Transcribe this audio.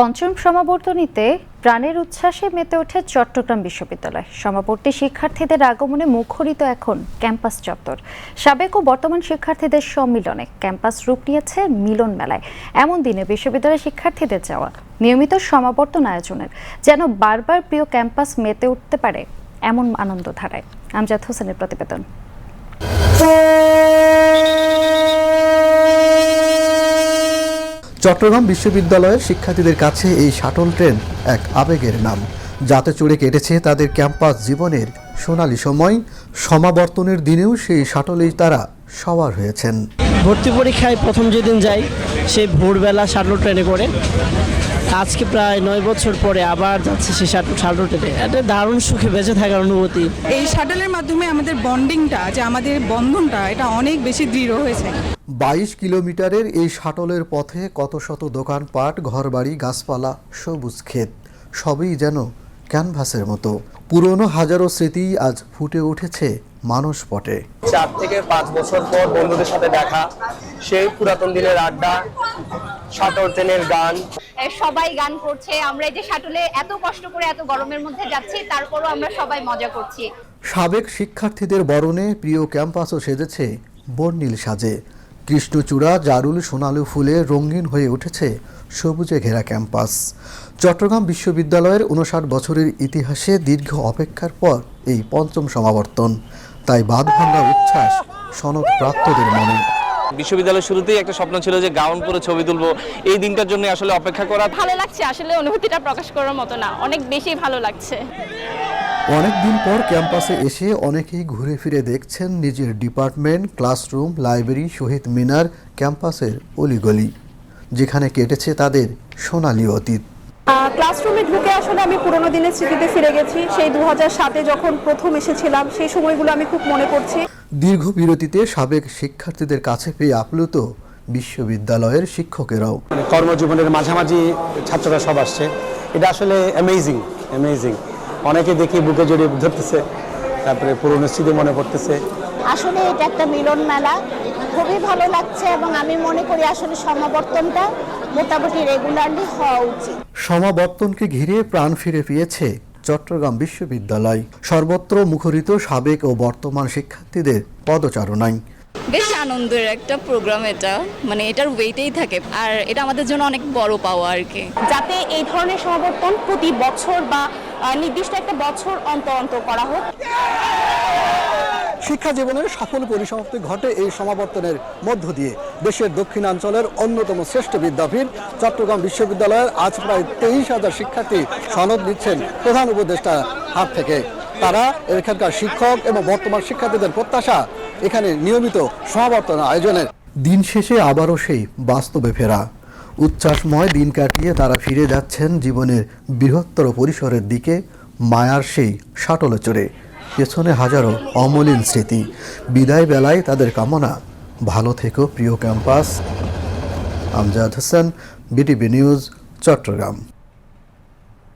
পঞ্চম সমাবর্তনীতে প্রাণের উচ্ছ্বাসে মেতে ওঠে চট্টগ্রাম বিশ্ববিদ্যালয়। সমাবর্তী শিক্ষার্থীদের আগমনে মুখরিত এখন ক্যাম্পাস চত্বর। সাবেক ও বর্তমান শিক্ষার্থীদের সম্মিলনে ক্যাম্পাস রূপ নিয়েছে মিলন মেলায়। এমন দিনে বিশ্ববিদ্যালয়ের শিক্ষার্থীদের যাওয়া নিয়মিত সমাবর্তন আয়োজনের, যেন বারবার প্রিয় ক্যাম্পাস মেতে উঠতে পারে এমন আনন্দধারায়। আমজাদ হোসেনের প্রতিবেদন। চট্টগ্রাম বিশ্ববিদ্যালয়ের শিক্ষার্থীদের কাছে এই শাটল ট্রেন এক আবেগের নাম। যাতে চড়ে কেটেছে তাদের ক্যাম্পাস জীবনের সোনালী সময় সমাবর্তনের দিনেও সেই শাটলেই তারা সওয়ার হয়েছেন। ভর্তি পরীক্ষায় প্রথম যেদিন যাই সেই ভোরবেলা শাটল ট্রেনে করে। আজকে প্রায় নয় বছর পরে আবার যাচ্ছে সেই শাটল শাটল ট্রেনে। একটা দারুণ সুখে বেঁচে থাকার অনুভূতি। এই শাটলের মাধ্যমে আমাদের বন্ডিংটা যে আমাদের বন্ধনটা এটা অনেক বেশি দৃঢ় হয়েছে। বাইশ কিলোমিটারের এই শাটলের পথে কত শত দোকানপাট ঘরবাড়ি গাছপালা সবুজ ক্ষেত সবই যেন ক্যানভাসের মতো। পুরনো হাজারো স্মৃতি আজ ফুটে উঠেছে মানুষ পটে। চার থেকে পাঁচ বছর পর বন্ধুদের সাথে দেখা সেই পুরাতন দিনের আড্ডা শাটল ট্রেনের গান। সবাই গান করছে। আমরা এই যে শাটলে এত কষ্ট করে এত গরমের মধ্যে যাচ্ছি তারপরও আমরা সবাই মজা করছি। সাবেক শিক্ষার্থীদের বরণে প্রিয় ক্যাম্পাসও সেজেছে বর্ণিল সাজে। কৃষ্ণচূড়া জারুল সোনালু ফুলে রঙিন হয়ে উঠেছে সবুজে ঘেরা ক্যাম্পাস। চট্টগ্রাম বিশ্ববিদ্যালয়ের উনষাট বছরের ইতিহাসে দীর্ঘ অপেক্ষার পর এই পঞ্চম সমাবর্তন। তাই বাঁধভাঙ্গা উচ্ছ্বাস সনদ প্রাপ্তদের মনে। বিশ্ববিদ্যালয়ের শুরুতেই একটা স্বপ্ন ছিল যে গাউন পরে ছবি তুলবো। এই দিনটার জন্য আসলে অপেক্ষা করা ভালো লাগছে আসলে অনুভূতিটা প্রকাশ করার মতো না অনেক বেশি ভালো লাগছে। অনেকদিন পর ক্যাম্পাসে এসে অনেকেই ঘুরে ফিরে দেখছেন নিজের department classroom library Shaheed Minar ক্যাম্পাসের অলিগলি যেখানে কেটেছে তাদের সোনালি অতীত। ক্লাসরুমে ঢুকে আসলে আমি পুরোনো দিনের স্মৃতিতে ফিরে গেছি। সেই দু সাতে যখন প্রথম এসেছিলাম সেই সময়গুলো আমি খুব মনে করছি দীর্ঘ বিরতিতে সাবেক শিক্ষার্থীদের কাছে পেয়ে আপ্লুত বিশ্ববিদ্যালয়ের শিক্ষকেরাও। মানে কর্মজীবনের মাঝামাঝি ছাত্ররা সব আসছে। এটা আসলে অ্যামেজিং অ্যামেজিং অনেকে দেখি বুকে জড়িয়ে ধরতেছে তারপরে পুরনো স্মৃতি মনে পড়তেছে। আসলে এটা একটা মিলন মেলা। খুবই ভালো লাগছে এবং আমি মনে করি আসলে সমাবর্তনটা মোটামুটি রেগুলারলি হওয়া উচিত। সমাবর্তনকে ঘিরে প্রাণ ফিরে পেয়েছে চট্টগ্রাম বিশ্ববিদ্যালয়। সর্বত্র মুখরিত সাবেক ও বর্তমান শিক্ষার্থীদের পদচারণায়। বেশ আনন্দের একটা প্রোগ্রাম এটা। মানে এটার ওয়েটেই থাকে আর এটা আমাদের জন্য অনেক বড় পাওয়া আর কি। যাতে এই ধরনের সমাবর্তন প্রতি বছর বা নির্দিষ্ট একটা বছর অন্তর অন্তর করা হোক। শিক্ষা জীবনের সফল পরিসমাপ্তি ঘটে এই সমাবর্তনের মধ্য দিয়ে। দেশের দক্ষিণাঞ্চলের অন্যতম শ্রেষ্ঠ বিদ্যাপীঠ চট্টগ্রাম বিশ্ববিদ্যালয়ের আজ প্রায় তেইশ হাজার শিক্ষার্থী সনদ নিচ্ছেন প্রধান উপদেষ্টা হাত থেকে। তারা এখানকার শিক্ষক এবং বর্তমান শিক্ষার্থীদের প্রত্যাশা এখানে নিয়মিত সমাবর্তন আয়োজনের। দিন শেষে আবারও সেই বাস্তবে ফেরা। উচ্ছ্বাসময় দিন কাটিয়ে তারা ফিরে যাচ্ছেন জীবনের বৃহত্তর পরিসরের দিকে, মায়ার সেই সাটলে চড়ে। পেছনে হাজারো অমলিন স্মৃতি। বিদায় বেলায় তাদের কামনা। ভালো থেকো প্রিয় campus. Amjad Hossain, BTV news, Chittagong.